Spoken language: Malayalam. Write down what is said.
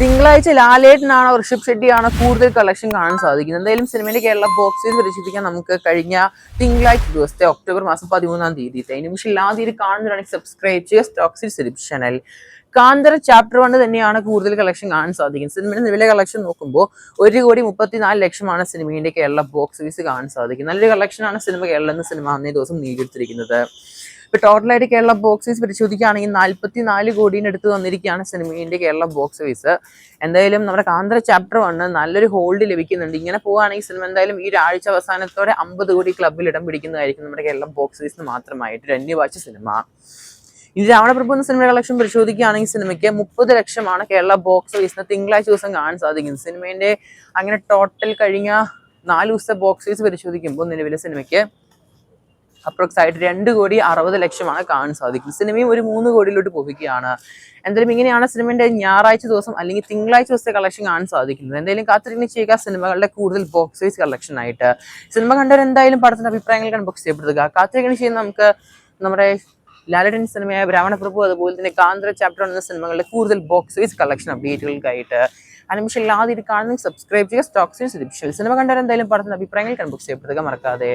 തിങ്കളാഴ്ച ലാലേട്ടനാണോ ഋഷഭ് ഷെട്ടിയാണോ കൂടുതൽ കളക്ഷൻ കാണാൻ സാധിക്കുന്നത്. എന്തായാലും സിനിമയിലെ കേരള ബോക്സ് ഓഫീസ് പരിശോധിക്കാൻ നമുക്ക് കഴിഞ്ഞ തിങ്കളാഴ്ച ദിവസത്തെ ഒക്ടോബർ മാസം പതിമൂന്നാം തീയതി. പക്ഷേ എല്ലാ തീയതി കാണുന്നവരാണെങ്കിൽ സബ്സ്ക്രൈബ് ചെയ്യുക സ്റ്റോക്സിൽ സിലിപ് ചാനൽ കാന്തര ചാപ്റ്റർ വൺ തന്നെയാണ് കൂടുതൽ കളക്ഷൻ കാണാൻ സാധിക്കുന്നത്. സിനിമയുടെ നിലവിലെ കളക്ഷൻ നോക്കുമ്പോൾ ഒരു കോടി മുപ്പത്തിനാല് ലക്ഷമാണ് സിനിമയുടെ കേരള ബോക്സ് ഓഫീസ് കാണാൻ സാധിക്കുന്നത്. നല്ലൊരു കളക്ഷനാണ് സിനിമ കേരളം എന്ന സിനിമ അന്നേ ദിവസം നേടിയെടുത്തിരിക്കുന്നത്. ഇപ്പൊ ടോട്ടലായിട്ട് കേരള ബോക്സ് ഓഫീസ് പരിശോധിക്കുകയാണെങ്കിൽ നാല്പത്തി നാല് കോടീന്റെ അടുത്ത് വന്നിരിക്കുകയാണ് സിനിമയുടെ കേരള ബോക്സ് ഓഫീസ് എന്തായാലും നമ്മുടെ കാന്ത്ര ചാപ്റ്റർ വണ്ണ് നല്ലൊരു ഹോൾഡ് ലഭിക്കുന്നുണ്ട്. ഇങ്ങനെ പോവുകയാണെങ്കിൽ സിനിമ എന്തായാലും ഈ ഒരാഴ്ച അവസാനത്തോടെ അമ്പത് കോടി ക്ലബ്ബിൽ ഇടം പിടിക്കുന്നതായിരിക്കും നമ്മുടെ കേരള ബോക്സ് ഓഫീസിന് മാത്രമായിട്ട് ഒരു അന്യവാച്ച സിനിമ ഇനി രാവണപ്രഭു എന്ന സിനിമയുടെ കളക്ഷൻ പരിശോധിക്കുകയാണെങ്കിൽ സിനിമയ്ക്ക് മുപ്പത് ലക്ഷമാണ് കേരള ബോക്സ് ഓഫീസിന് തിങ്കളാഴ്ച ദിവസം കാണാൻ സാധിക്കുന്നത്. സിനിമേന്റെ അങ്ങനെ ടോട്ടൽ കഴിഞ്ഞ നാല് ദിവസത്തെ ബോക്സ് ഓഫീസ് പരിശോധിക്കുമ്പോൾ നിലവിലെ സിനിമയ്ക്ക് അപ്രോക്സ് ആയിട്ട് രണ്ട് കോടി അറുപത് ലക്ഷമാണ് കാണാൻ സാധിക്കുന്നത്. സിനിമയും ഒരു മൂന്ന് കോടിയിലോട്ട് പോവുകയാണ്. എന്തായാലും ഇങ്ങനെയാണ് സിനിമയുടെ ഞായറാഴ്ച ദിവസം അല്ലെങ്കിൽ തിങ്കളാഴ്ച ദിവസത്തെ കളക്ഷൻ കാണാൻ സാധിക്കുന്നത്. എന്തായാലും കാത്തിരിക്കുന്ന ചെയ്യുക സിനിമകളുടെ കൂടുതൽ ബോക്സ് ഓഫീസ് കളക്ഷൻ ആയിട്ട്. സിനിമ കണ്ടവർ എന്തായാലും പടത്തിന്റെ അഭിപ്രായങ്ങൾ കൺബോക്സ് ചെയ്യപ്പെടുക കാത്തിരിക്കുന്ന ചെയ്യുന്ന നമുക്ക് നമ്മുടെ ലാലടൻ സിനിമയായ ബ്രാഹ്മണപ്രഭു അതുപോലെ തന്നെ കാന്ത്ര ചാപ്റ്റർ എന്ന സിനിമകളുടെ കൂടുതൽ ബോക്സ് ഓഫീസ് കളക്ഷൻ അപ്ഡേറ്റുകൾക്കായിട്ട് അനിമിഷം ഇല്ലാതിരിക്കാണെന്ന് സബ്സ്ക്രൈബ് ചെയ്യുക സ്റ്റോക്സ് സിനിമ കണ്ടവർ എന്തായാലും പടത്തിന്റെ അഭിപ്രായങ്ങൾ കൺബോക്സ് ചെയ്യപ്പെടുക മറക്കാതെ.